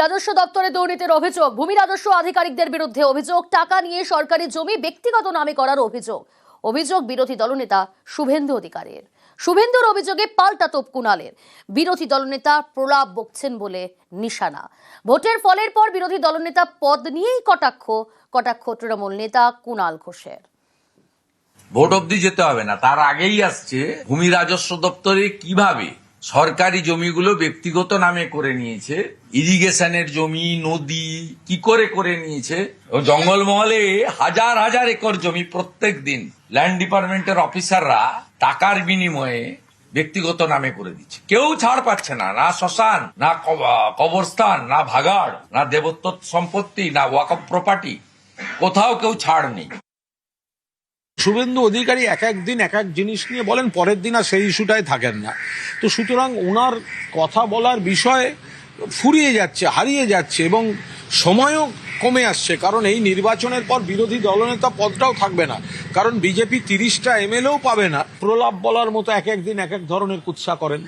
রাজস্ব দপ্তরে দুর্নীতির অভিযোগ। ভূমি রাজস্ব আধিকারিকদের বিরুদ্ধে অভিযোগ, টাকা নিয়ে সরকারি জমি ব্যক্তিগত নামে করার অভিযোগ। অভিযোগ বিরোধী দলনেতা শুভেন্দু অধিকারের। শুভেন্দুর অভিযোগে পাল্টা তোপ কুণালের। বিরোধী দলনেতা প্রলাপ বকছেন বলে নিশানা। ভোটের ফলের পর বিরোধী দলনেতা পদ নিয়েই কটাক্ষ কটাক্ষ তৃণমূল নেতা কুণাল ঘোষের। ভোট অব্দি যেতে হবে না। তার আগেই আসছে ভূমি রাজস্ব দপ্তরে কীভাবে সরকারি জমিগুলো ব্যক্তিগত নামে করে নিয়েছে। ইরিগেশনের জমি, নদী, কি করে করে নিয়েছে? ও জঙ্গলমহলে হাজার হাজার একর জমি প্রত্যেক দিন ল্যান্ড ডিপার্টমেন্টের অফিসাররা টাকার বিনিময়ে ব্যক্তিগত নামে করে দিচ্ছে। কেউ ছাড় পাচ্ছে না না শ্মশান, না কবরস্থান, না ভাগাড়, না দেবত্ব সম্পত্তি, না ওয়াকফ প্রপার্টি কোথাও কেউ ছাড় নেই। শুভেন্দু অধিকারী এক এক দিন এক এক জিনিস নিয়ে বলেন, পরের দিন আর সেই ইস্যুটাই থাকেন না। তো সুতরাং ওনার কথা বলার বিষয়ে ফুরিয়ে যাচ্ছে, হারিয়ে যাচ্ছে এবং সময়ও কমে আসছে, কারণ এই নির্বাচনের পর বিরোধী দলনেতা পদটাও থাকবে না। কারণ বিজেপি তিরিশটা এমএলএও পাবে না। প্রলাপ বলার মতো এক এক দিন এক এক ধরনের কুৎসা করেন।